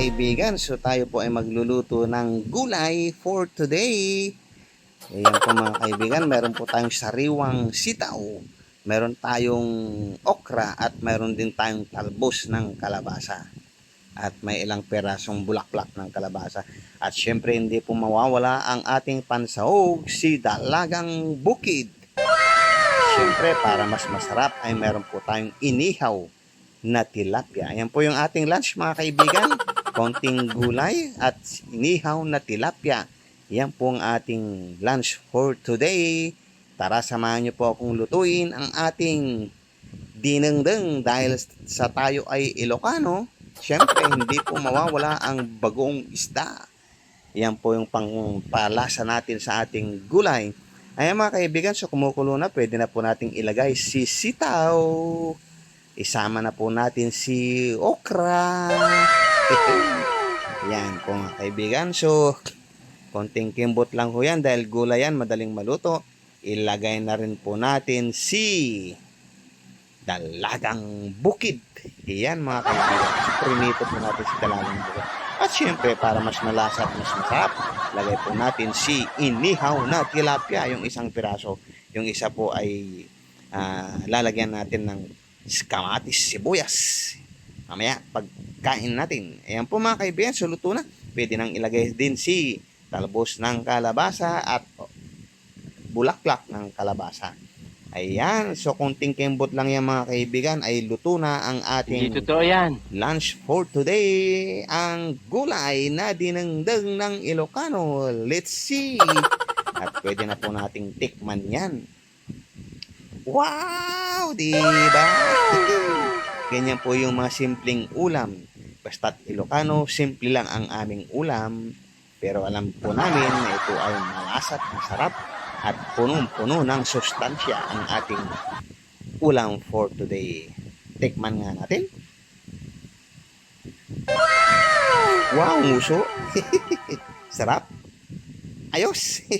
kaibigan, so tayo po ay magluluto ng gulay for today. Ayan po mga kaibigan, meron po tayong sariwang sitaw, meron tayong okra at meron din tayong talbos ng kalabasa. At may ilang perasong bulaklak ng kalabasa. At syempre hindi po mawawala ang ating pansahog, si Dalagang Bukid. Siyempre, para mas masarap ay meron po tayong inihaw na tilapia. Ayan po yung ating lunch mga kaibigan. Konting gulay at inihaw na tilapia. Yan po ang ating lunch for today. Tara, samahan niyo po akong lutuin ang ating dinengdeng dahil sa tayo ay Ilocano. Siyempre, hindi po mawawala ang bagong isda. Yan po yung pangpalasa natin sa ating gulay. Ayan mga kaibigan, so kumukulo na, pwede na po nating ilagay si sitaw. Isama na po natin si okra. yan po mga kaibigan. So, konting kimbot lang ho yan dahil gulay yan, madaling maluto. Ilagay na rin po natin si dalagang bukid. Yan mga kaibigan. So, prinito po natin si dalagang bukid. At syempre, para mas malasa at mas masarap, lagay po natin si inihaw na tilapia, yung isang piraso. Yung isa po ay ah, lalagyan natin ng kamatis, sibuyas. Mamaya, pagkain natin. Ayan po mga kaibigan, so luto na. Pwede nang ilagay din si talbos ng kalabasa at bulaklak ng kalabasa. Ayan, so konting kembot lang yan mga kaibigan ay luto na ang ating Hindi totoo yan. lunch for today. Ang gulay na dinengdeng ng Ilocano. Let's see. At pwede na po nating tikman yan. Wow! Diba? Ganyan po yung mga simpleng ulam. Basta't Ilocano, simple lang ang aming ulam. Pero alam po namin na ito ay malasat, masarap, at punong-puno ng sustansya ang ating ulam for today. Tikman nga natin. Wow, muso. Sarap. Ayos.